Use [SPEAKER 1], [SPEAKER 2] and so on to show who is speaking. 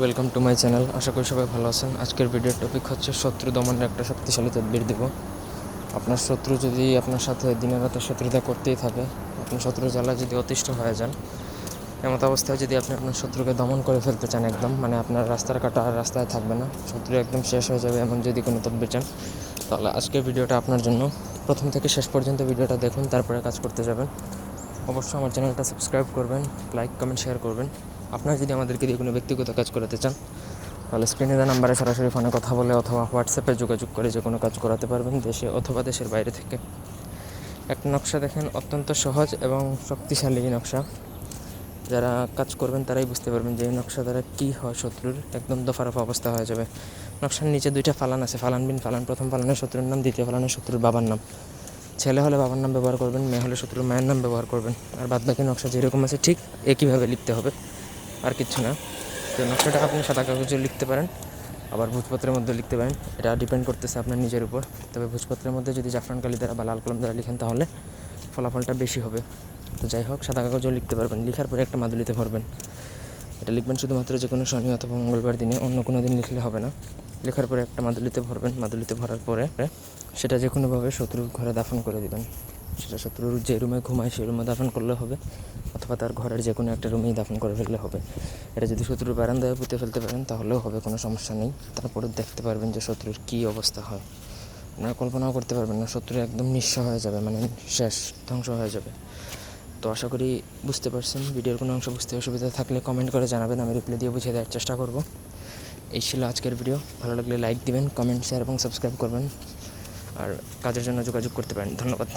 [SPEAKER 1] Welcome to my channel আশা করি সবাই ভালো আছেন। আজকের ভিডিওর টপিক হচ্ছে শত্রু দমনের একটা শক্তিশালী তদবির দেব। আপনার শত্রু যদি আপনার সাথে দিনের রাতে শত্রুতা করতেই থাকে, আপনি শত্রু জ্বালা যদি অতিষ্ঠ হয়ে যান, এমত অবস্থায় যদি আপনি আপনার শত্রুকে দমন করে ফেলতে চান একদম মানে আপনার রাস্তার কাটা আর রাস্তায় থাকবে না, শত্রু একদম শেষ হয়ে যাবে এমন যদি কোনো তদবির চান, তাহলে আজকের ভিডিওটা আপনার জন্য। প্রথম থেকে শেষ পর্যন্ত ভিডিওটা দেখুন, তারপরে কাজ করতে যাবেন। অবশ্যই আমার চ্যানেলটা সাবস্ক্রাইব করবেন লাইক কমেন্ট শেয়ার করবেন। আপনারা যদি আমাদেরকে দিয়ে কোনো ব্যক্তিগত কাজ করাতে চান, তাহলে স্ক্রিনে দেওয়া নাম্বারে সরাসরি ফোনে কথা বলে অথবা হোয়াটসঅ্যাপে যোগাযোগ করে যে কোনো কাজ করাতে পারবেন দেশে অথবা দেশের বাইরে থেকে। একটা নকশা দেখেন, অত্যন্ত সহজ এবং শক্তিশালী নকশা। যারা কাজ করবেন তারাই বুঝতে পারবেন যে এই নকশা দ্বারা কী হয় শত্রুর, একদম দফারফা অবস্থা হয়ে যাবে। নকশার নিচে দুইটা ফালান আছে, ফালান বিন ফালান, প্রথম ফালানের শত্রুর নাম, দ্বিতীয় ফালানের শত্রুর বাবার নাম। ছেলে হলে বাবার নাম ব্যবহার করবেন, মেয়ে হলে শত্রুর মায়ের নাম ব্যবহার করবেন। আর বাদ বাকি নকশা যেরকম আছে ঠিক একইভাবে লিখতে হবে। আর কিচ্ছু না। তো নকশাটা আপনি সাদা কাগজে লিখতে পারেন, আবার ভোজপত্রের মধ্যে লিখতে পারেন। এটা ডিপেন্ড করতেছে আপনার নিজের উপর। তবে ভোজপত্রের মধ্যে যদি জাফরান কালি দ্বারা বা লাল কলম দ্বারা লিখেন তাহলে ফলাফলটা বেশি হবে। তো যাই হোক, সাদা কাগজেও লিখতে পারবেন। লিখার পরে একটা মাদুলিতে ভরবেন। এটা লিখবেন শুধুমাত্র যে কোনো শনি অথবা মঙ্গলবার দিনে অন্য কোনো দিন লিখলে হবে না। লেখার পরে একটা মাদুলিতে ভরবেন, মাদুলিতে ভরার পরে সেটা যে কোনোভাবে শত্রুর ঘরে দাফন করে দিবেন। সেটা শত্রুর যে রুমে ঘুমায় সেই রুমে দাফন করলে হবে, অথবা তার ঘরের যে কোনো একটা রুমেই দাফন করে ফেললে হবে। এটা যদি শত্রুর বারান্দায় পুঁতে ফেলতে পারেন, তাহলেও হবে, কোনো সমস্যা নেই। তারপরে দেখতে পারবেন যে শত্রুর কী অবস্থা হয়। আপনারা কল্পনাও করতে পারবেন না, শত্রু একদম নিঃস্ব হয়ে যাবে মানে শেষ, ধ্বংস হয়ে যাবে। তো আশা করি বুঝতে পারছেন, ভিডিওর কোনো অংশ বুঝতে অসুবিধা থাকলে কমেন্ট করে জানাবেন, আমি রিপ্লাই দিয়ে বুঝিয়ে দেওয়ার চেষ্টা করব। এই ছিল আজকের ভিডিও ভালো লাগলে লাইক দিবেন কমেন্ট শেয়ার এবং সাবস্ক্রাইব করবেন। আর কাজের জন্য যোগাযোগ করতে পারেন। ধন্যবাদ।